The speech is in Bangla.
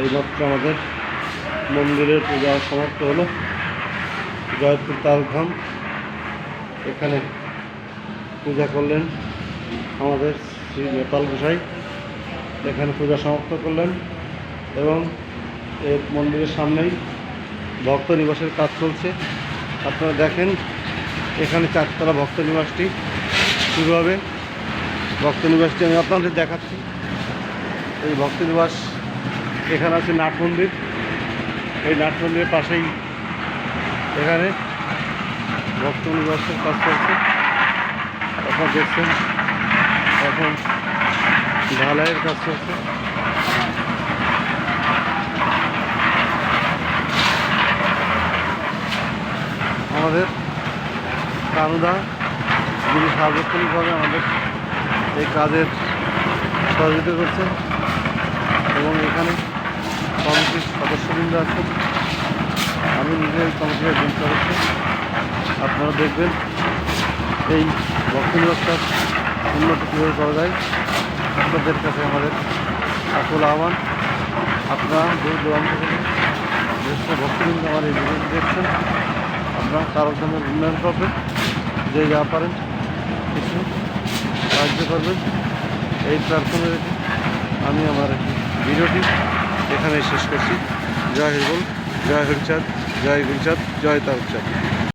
এইমাত্র আমাদের মন্দিরের পূজা সমাপ্ত হলো। জয়পুর তালধাম। এখানে পূজা করলেন আমাদের শ্রী নেপাল গোসাই। এখানে পূজা সমাপ্ত করলেন এবং এই মন্দিরের সামনেই ভক্ত নিবাসের কাজ চলছে। আপনারা দেখেন, এখানে চারতলা ভক্ত নিবাসটি শুরু হবে। ভক্ত নিবাসটি আমি আপনাদের দেখাচ্ছি। এই ভক্ত নিবাস এখানে আছে নাট মন্দির। এই নাট মন্দিরের পাশেই এখানে ভক্ত নিবাসের কাজ চলছে। এখন দেখছেন, এখন ঢালাইয়ের কাজ চলছে। আমাদের কানুদা যিনি সার্বক্ষণিকভাবে আমাদের এই কাজের সহযোগিতা করছেন এবং এখানে কমিটির সদস্যবৃন্দ আছেন। আমি নিজের কমিটির একজন সদস্য। আপনারা দেখবেন এই ভক্তি ব্যবস্থার উন্নতি কীভাবে করা যায়, আপনাদের কাছে আমাদের সকল আহ্বান। আপনারা দূর দূরান্ত থেকে যেসব ভক্তবৃন্দ আমার এই ভিডিওটি দেখছেন, আপনারা কারোর উন্নয়ন করবেন, যে যা পারেন কিছু সাহায্য করবেন। এই প্রার্থনা রেখে আমি আমার ভিডিওটি এখানে শেষ করছি। জয় হিরবল জয় হরিচাঁদ জয় গুলচাঁদ জয় তারচাঁদ